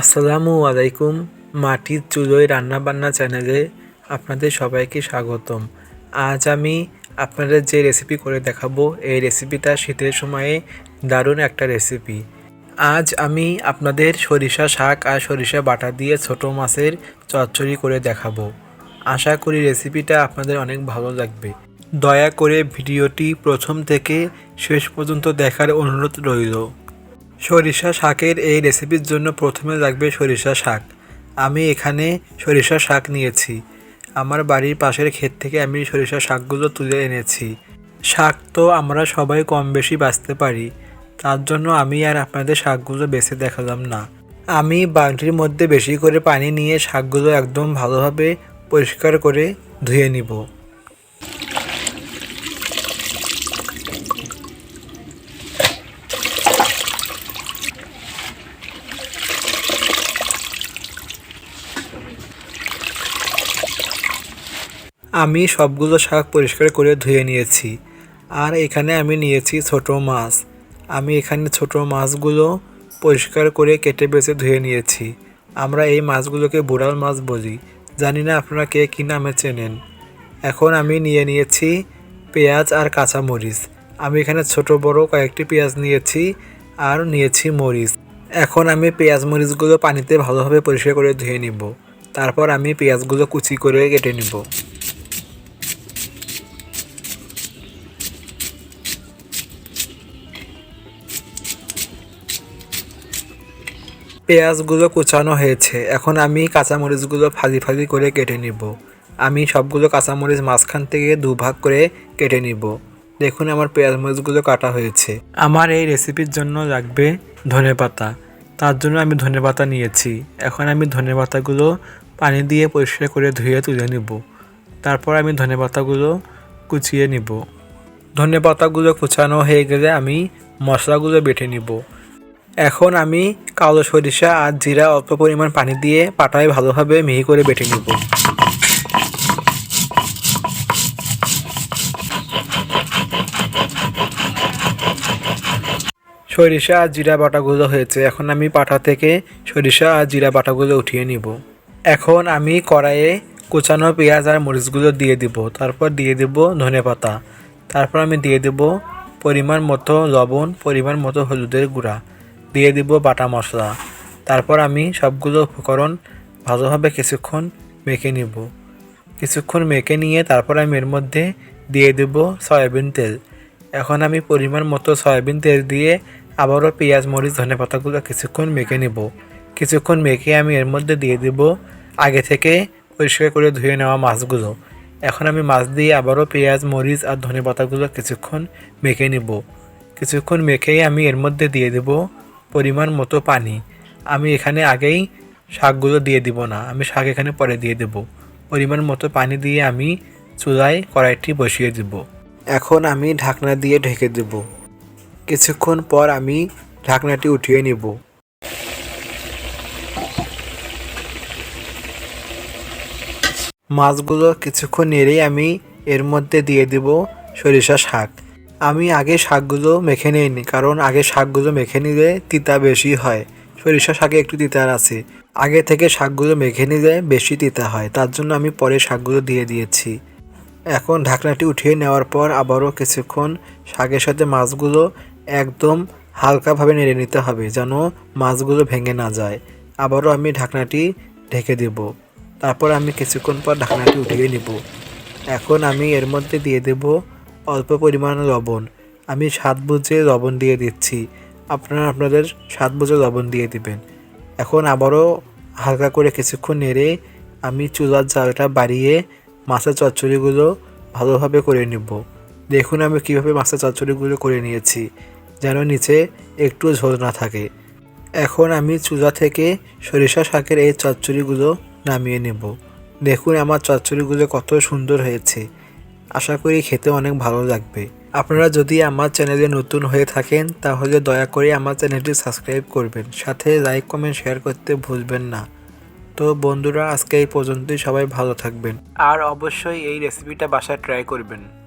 আসসালামু আলাইকুম, মাটির চুলোয় রান্নাবান্না চ্যানেলে আপনাদের সবাইকে স্বাগতম। আজ আমি আপনাদের যে রেসিপি করে দেখাবো, এই রেসিপিটা শীতের সময়ে দারুণ একটা রেসিপি আজ আমি আপনাদের সরিষা শাক আর সরিষা বাটা দিয়ে ছোট মাছের চচ্চড়ি করে দেখাবো। আশা করি রেসিপিটা আপনাদের অনেক ভালো লাগবে। দয়া করে ভিডিওটি প্রথম থেকে শেষ পর্যন্ত দেখার অনুরোধ রইল। সরিষা শাকের এই রেসিপির জন্য প্রথমে লাগবে সরিষা শাক। আমি এখানে সরিষা শাক নিয়েছি। আমার বাড়ির পাশের ক্ষেত থেকে আমি সরিষা শাকগুলো তুলে এনেছি। শাক তো আমরা সবাই কম বেশি বাঁচতে পারি। তার জন্য আমি আর আপনাদের শাকগুলো বেছে দেখালাম না। আমি বালতির মধ্যে বেশি করে পানি নিয়ে শাকগুলো একদম ভালোভাবে পরিষ্কার করে ধুয়ে নিব। আমি সবগুলো শাক পরিষ্কার করে ধুয়ে নিয়েছি। আর এখানে আমি নিয়েছি ছোট মাছ। আমি এখানে ছোট মাছগুলো পরিষ্কার করে কেটে বেছে ধুয়ে নিয়েছি। আমরা এই মাছগুলোকে বোড়াল মাছ বলি। জানি না আপনারা কে কী নামে চেনেন। এখন আমি নিয়ে নিয়েছি পেঁয়াজ আর কাঁচামরিচ। আমি এখানে ছোট বড় কয়েকটি পেঁয়াজ নিয়েছি আর নিয়েছি মরিচ। এখন আমি পেঁয়াজ মরিচগুলো পানিতে ভালোভাবে পরিষ্কার করে ধুয়ে নিব। তারপর আমি পেঁয়াজগুলো কুচি করে কেটে নিব। পেঁয়াজগুলো কুচানো হয়েছে। এখন আমি কাঁচামরিচগুলো ফালি ফালি করে কেটে নিব। আমি সবগুলো কাঁচামরিচ মাঝখান থেকে দুভাগ করে কেটে নিব। দেখুন আমার পেঁয়াজ মরিচগুলো কাটা হয়েছে। আমার এই রেসিপির জন্য লাগবে ধনে পাতা। তার জন্য আমি ধনে পাতা নিয়েছি। এখন আমি ধনে পাতাগুলো পানি দিয়ে পরিষ্কার করে ধুয়ে তুলে নিব। তারপর আমি ধনে পাতাগুলো কুচিয়ে নিব। ধনে পাতাগুলো কুচানো হয়ে গেলে আমি মশলাগুলো বেটে নিব। এখন আমি কালো সরিষা আর জিরা অল্প পরিমাণ পানি দিয়ে পাটায় ভালোভাবে মিহি করে বেটে নিব। সরিষা আর জিরা বাটাগুলো হয়েছে। এখন আমি পাটা থেকে সরিষা আর জিরা বাটাগুলো উঠিয়ে নিব। এখন আমি কড়াইয়ে কুচানো পেঁয়াজ আর মরিচগুলো দিয়ে দিব। তারপর দিয়ে দিব ধনে পাতা। তারপর আমি দিয়ে দেব পরিমাণ মতো লবণ, পরিমাণ মতো হলুদের গুঁড়া। দিয়ে দিব বাটা মশলা। তারপর আমি সবগুলো উপকরণ ভালোভাবে কিছুক্ষণ মেখে নিব। কিছুক্ষণ মেখে নিয়ে তারপর আমি এর মধ্যে দিয়ে দেব সয়াবিন তেল। এখন আমি পরিমাণ মতো সয়াবিন তেল দিয়ে আবারও পেঁয়াজ, মরিচ, ধনে পাতাগুলো কিছুক্ষণ মেখে নিব। কিছুক্ষণ মেখে আমি এর মধ্যে দিয়ে দেব আগে থেকে পরিষ্কার করে ধুয়ে নেওয়া মাছগুলো। এখন আমি মাছ দিয়ে আবারও পেঁয়াজ, মরিচ আর ধনে পাতাগুলো কিছুক্ষণ মেখে নিব। কিছুক্ষণ মেখেই আমি এর মধ্যে দিয়ে দেব পরিমাণ মতো পানি। আমি এখানে আগেই শাকগুলো দিয়ে দিব না, আমি শাক এখানে পরে দিয়ে দেব। পরিমাণ মতো পানি দিয়ে আমি চুলায় কড়াইটি বসিয়ে দেব। এখন আমি ঢাকনা দিয়ে ঢেকে দেব। কিছুক্ষণ পর আমি ঢাকনাটি উঠিয়ে নিব। মাছগুলো কিছুক্ষণ নেড়েই আমি এর মধ্যে দিয়ে দেব সরিষা শাক। আমি আগে শাকগুলো মেখে নিইনি, কারণ আগে শাকগুলো মেখে নিলে তিতা বেশি হয়। সরিষা শাকে একটু তিতার আছে। আগে থেকে শাকগুলো মেখে নিলে বেশি তিতা হয়, তার জন্য আমি পরে শাকগুলো দিয়ে দিয়েছি। এখন ঢাকনাটি উঠিয়ে নেওয়ার পর আবারও কিছুক্ষণ শাকের সাথে মাছগুলো একদম হালকাভাবে নেড়ে নিতে হবে, যেন মাছগুলো ভেঙে না যায়। আবারও আমি ঢাকনাটি ঢেকে দেব। তারপর আমি কিছুক্ষণ পর ঢাকনাটি উঠিয়ে নিব। এখন আমি এর মধ্যে দিয়ে দেব অল্প পরিমাণ লবণ। আমি স্বাদ বুঝে লবণ দিয়ে দিচ্ছি। আপনারা আপনাদের স্বাদ বুঝে লবণ দিয়ে দিবেন। এখন আবারও হালকা করে কিছুক্ষণ নেড়ে আমি চুলার জালটা বাড়িয়ে মাছের চচ্চড়িগুলো ভালোভাবে করে নিব। দেখুন আমি কীভাবে মাছের চচ্চড়িগুলো করে নিয়েছি, যেন নিচে একটু ঝোল না থাকে। এখন আমি চুলা থেকে সরিষা শাকের এই চচ্চড়িগুলো নামিয়ে নেব। দেখুন আমার চচ্চড়িগুলো কত সুন্দর হয়েছে। আশা করি খেতে অনেক ভালো লাগবে। আপনারা যদি আমার চ্যানেলে নতুন হয়ে থাকেন, তাহলে দয়া করে আমার চ্যানেলটি সাবস্ক্রাইব করবেন। সাথে লাইক, কমেন্ট, শেয়ার করতে ভুলবেন না। তো বন্ধুরা, আজকে এই পর্যন্তই। সবাই ভালো থাকবেন। আর অবশ্যই এই রেসিপিটা বাসায় ট্রাই করবেন।